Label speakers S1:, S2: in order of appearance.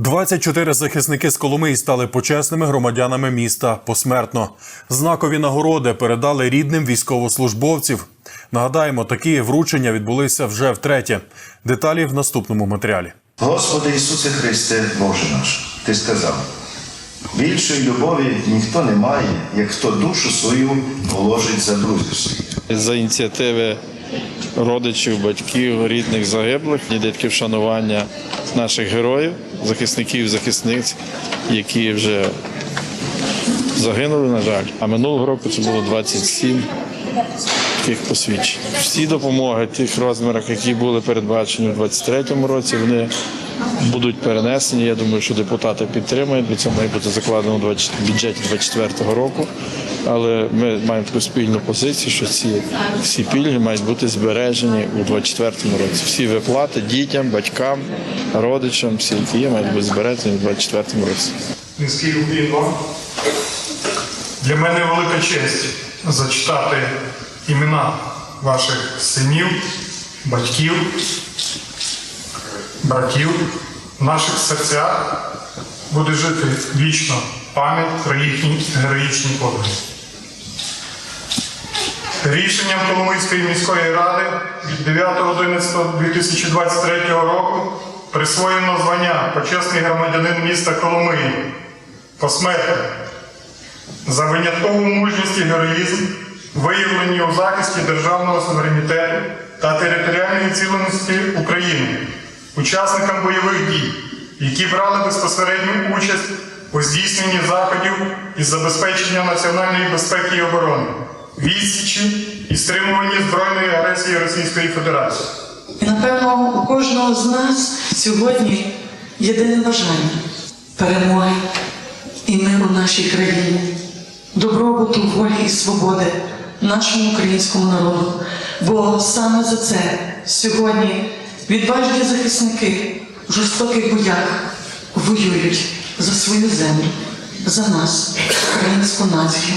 S1: 24 захисники з Коломиї стали почесними громадянами міста посмертно. Знакові нагороди передали рідним військовослужбовців. Нагадаємо, такі вручення відбулися вже втретє. Деталі в наступному матеріалі.
S2: Господи Ісусе Христе, Боже наш, Ти сказав, більшої любові ніхто не має, як хто душу свою положить за друзів своїх.
S3: за ініціативи родичів, батьків, рідних загиблих, дітки вшанування наших героїв, захисників, захисниць, які вже загинули, на жаль. А минулого року це було 27 таких посвідчень. Всі допомоги тих розмірах, які були передбачені у 2023 році, вони будуть перенесені. Я думаю, що депутати підтримують, бо це має бути закладено в бюджеті 2024 року. Але ми маємо таку спільну позицію, що ці всі пільги мають бути збережені у 2024 році. Всі виплати дітям, батькам, родичам, всі, які є, мають бути збережені у 2024 році.
S4: Низький уклін вам. Для мене велика честь зачитати імена ваших синів, батьків, братів. В наших серцях буде жити вічно пам'ять про їхні героїчні подвиги. Рішенням Коломийської міської ради від 9.11.2023 року присвоєно звання почесний громадянин міста Коломиї посмертно за виняткову мужність і героїзм, виявлені у захисті державного суверенітету та територіальної цілісності України, учасникам бойових дій, які брали безпосередню участь у здійсненні заходів із забезпечення національної безпеки і оборони, відсічі і стримуванні збройної агресії Російської Федерації.
S5: І напевно у кожного з нас сьогодні єдине бажання перемоги і миру нашій країні, добробуту, волі і свободи нашому українському народу. Бо саме за це сьогодні відважні захисники в жорстоких боях воюють за свою землю, за нас, українську націю.